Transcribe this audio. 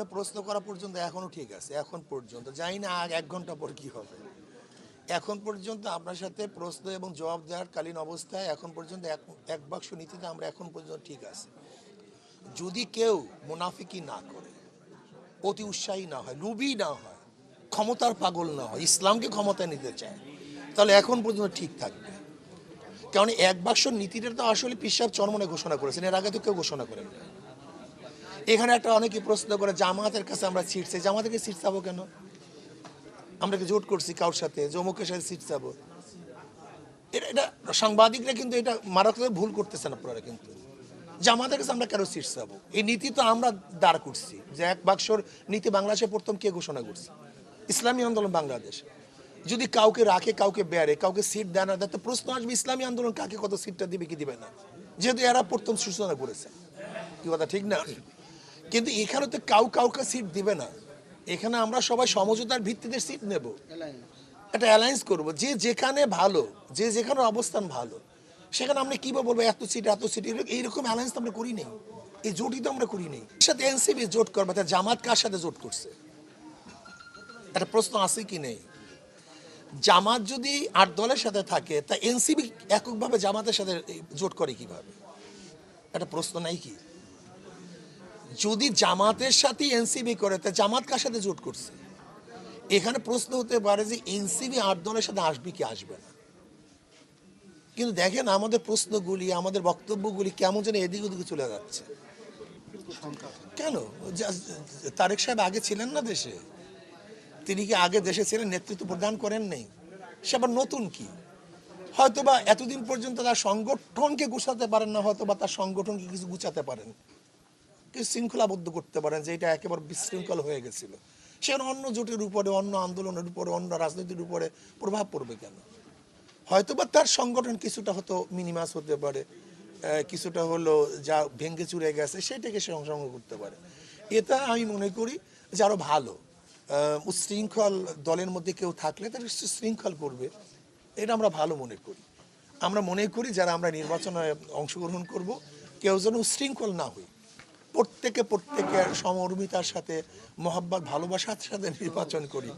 না, প্রশ্ন করা পর্যন্ত এখনও ঠিক আছে এখন পর্যন্ত। জানি না আর এক ঘণ্টা পর কি হবে। এখন পর্যন্ত আপনার সাথে প্রশ্ন এবং জবাব দেওয়ার কালীন অবস্থায় এখন পর্যন্ত এক এক বাক্স নীতিতে আমরা এখন পর্যন্ত ঠিক আছে। যদি কেউ মুনাফিকি না করে অতি উৎসাহী না হয় লুবি না হয় ক্ষমতার পাগল না হয় ইসলামকে ক্ষমতায় নিতে চায় তাহলে এখন পর্যন্ত ঠিক থাকবে। কারণ এক বাক্স নীতিটা তো আসলে পিসাব চরমনে ঘোষণা করেছেন এর আগে তো কেউ ঘোষণা করেন না এখানে একটা অনেকে প্রশ্ন করে, জামাতের কাছে আমরা সিট চাই। জামাতের সিট চাবো কেন? আমরা কি জোট করছি কারোর সাথে? জমুকের সাথে সিট চাবো? এটা এটা সাংবাদিকরা কিন্তু এটা মারাত্মক ভুল করতেছেন আপনারা কিন্তু। জামাতের কাছে আমরা কেন সিট চাবো? এই নীতি তো আমরা দাঁড় করছি যে এক বাক্সর নীতি বাংলাদেশে প্রথম কে ঘোষণা করছে? ইসলামী আন্দোলন বাংলাদেশ। যদি কাউকে রাখে, কাউকে বেয়ারে, কাউকে সিট দেয় না তো প্রশ্ন আসবে, ইসলামী আন্দোলন কাকে কত সিটটা দিবে, কি দিবে না? যেহেতু এরা প্রথম সূচনা করেছে। কি কথা, ঠিক না? কিন্তু এখানে তো কাউ কাউকে সিট দিবে না। এখানে আমরা সবাই সমঝোতার ভিত্তিতে সিট নেব। একটা অ্যালায়েন্স করব। যে যেখানে ভালো, যে যেখানে অবস্থান ভালো, সেখানে আমরা কীভাবে বলব, এত সিট এত সিট এইরকম অ্যালায়েন্স তো আমরা করি নেই। এই জোটই তো আমরা করি নেই। সাথে এনসিবি জোট করবে, তা জামাত কার সাথে জোট করছে? একটা প্রশ্ন আছে কি নেই? জামাত যদি আট দলের সাথে থাকে, তা এনসিবি এককভাবে জামাতের সাথে জোট করে কীভাবে? একটা প্রশ্ন নাই কি? যদি জামাতের সাথে এনসিবি করে, তা জামাত কার সাথে জোট করছে? এখানে প্রশ্ন হতে পারে যে এনসিবি আট দলের সাথে আসবে কি আসবে না। কিন্তু দেখেন আমাদের প্রশ্নগুলি, আমাদের বক্তব্যগুলি কেমন যেন এদিক ওদিকে চলে যাচ্ছে। কেন? তারেক সাহেব আগে ছিলেন না দেশে। তিনি কি আগে দেশে ছিলেন, নেতৃত্ব প্রদান করেন নেই? সে আবার নতুন কি? হয়তোবা এতদিন পর্যন্ত তার সংগঠনকে গুছাতে পারেন না, হয়তোবা তার সংগঠনকে কিছু গুছাতে পারেন। শৃঙ্খলাবদ্ধ করতে পারেন যে এটা একেবারে বিশৃঙ্খল হয়ে গেছিল? সেখানে অন্য জোটের উপরে অন্য আন্দোলনের উপরে অন্য রাজনীতির উপরে প্রভাব পড়বে কেন? হয়তোবা তার সংগঠন কিছুটা হয়তো মিনিমাস হতে পারে কিছুটা হলো যা ভেঙ্গে চুরে গেছে সেটাকে সে অংশগ্রহণ করতে পারে। এটা আমি মনে করি যে আরও ভালো। আহ, উচ্ছৃঙ্খল দলের মধ্যে কেউ থাকলে তার শৃঙ্খল করবে এটা আমরা ভালো মনে করি। আমরা মনে করি যারা আমরা নির্বাচনে অংশগ্রহণ করব কেউ যেন উচ্ছৃঙ্খল না হই। প্রত্যেকে প্রত্যেকের সমর্মিতার সাথে মহাব্বত ভালোবাসার সাথে নির্বাচন করি।